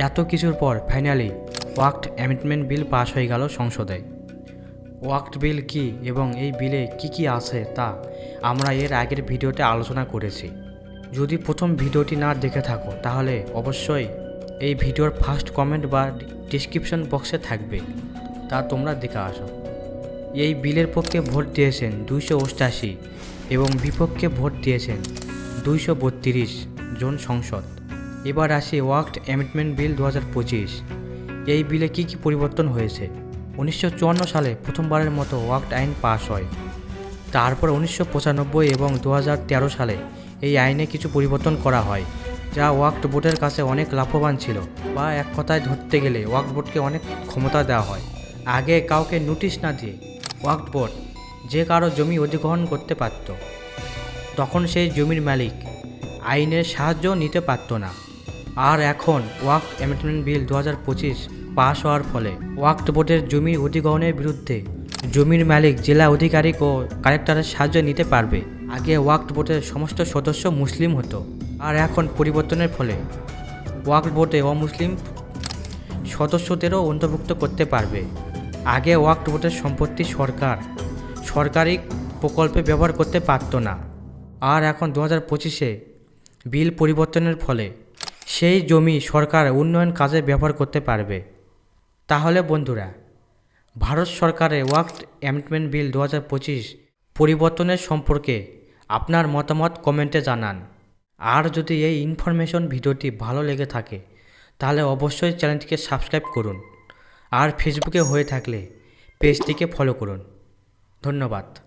এত কিছুর পর finally Waqf amendment bill pass হয়ে গেল সংসদে। ওয়াক্ট বিল কি এবং এই বিলে কি কি আছে তা আমরা এর আগের ভিডিওতে আলোচনা করেছি। যদি প্রথম ভিডিওটি না দেখে থাকো, তাহলে অবশ্যই এই ভিডিওর ফার্স্ট কমেন্ট বা ডিসক্রিপশন বক্সে থাকবে। তা তোমরা দেখে আসো। এই বিলের পক্ষে ভোট দিয়েছেন দুইশো অষ্টাশি এবং বিপক্ষে ভোট দিয়েছেন দুইশো বত্রিশ জন সংসদ। এবার আসি ওয়াক্ট অ্যামেন্ডমেন্ট বিল দু হাজার পঁচিশ। এই বিলে কি কি পরিবর্তন হয়েছে? উনিশশো চুয়ান্ন সালে প্রথমবারের মতো ওয়াক্ট আইন পাশ হয়। তারপর উনিশশো পঁচানব্বই এবং দু হাজার তেরো সালে এই আইনে কিছু পরিবর্তন করা হয়, যা ওয়াক্ট বোর্ডের কাছে অনেক লাভবান ছিল বা এক কথায় ধরতে গেলে ওয়াক্ট বোর্ডকে অনেক ক্ষমতা দেওয়া হয়। আগে কাউকে নোটিশ না দিয়ে ওয়াক্ট বোর্ড যে কারও জমি অধিগ্রহণ করতে পারত, তখন সেই জমির মালিক আইনের সাহায্য নিতে পারত না। আর এখন ওয়াক্ট অ্যামেন্ডমেন্ট বিল দু পাশ হওয়ার ফলে ওয়াক্ট বোর্ডের জমির অধিগ্রহণের বিরুদ্ধে জমির মালিক, জেলা আধিকারিক ও কালেক্টরের সাহায্য নিতে পারবে। আগে ওয়াক্ট বোর্ডের সমস্ত সদস্য মুসলিম হতো। আর এখন পরিবর্তনের ফলে ওয়াক্ট বোর্ডে অমুসলিম সদস্যদেরও অন্তর্ভুক্ত করতে পারবে। আগে ওয়াক্ট বোর্ডের সম্পত্তি সরকার, সরকারি প্রকল্পে ব্যবহার করতে পারতো না। আর এখন দু হাজার পঁচিশে বিল পরিবর্তনের ফলে সেই জমি সরকার উন্নয়ন কাজে ব্যবহার করতে পারবে। তাহলে বন্ধুরা, ভারত সরকারের ওয়াক্ট অ্যামেন্ডমেন্ট বিল দু হাজার পঁচিশ পরিবর্তনের সম্পর্কে আপনার মতামত কমেন্টে জানান। আর যদি এই ইনফরমেশন ভিডিওটি ভালো লেগে থাকে, তাহলে অবশ্যই চ্যানেলটিকে সাবস্ক্রাইব করুন আর ফেসবুকে হয়ে থাকলে পেজটিকে ফলো করুন। ধন্যবাদ।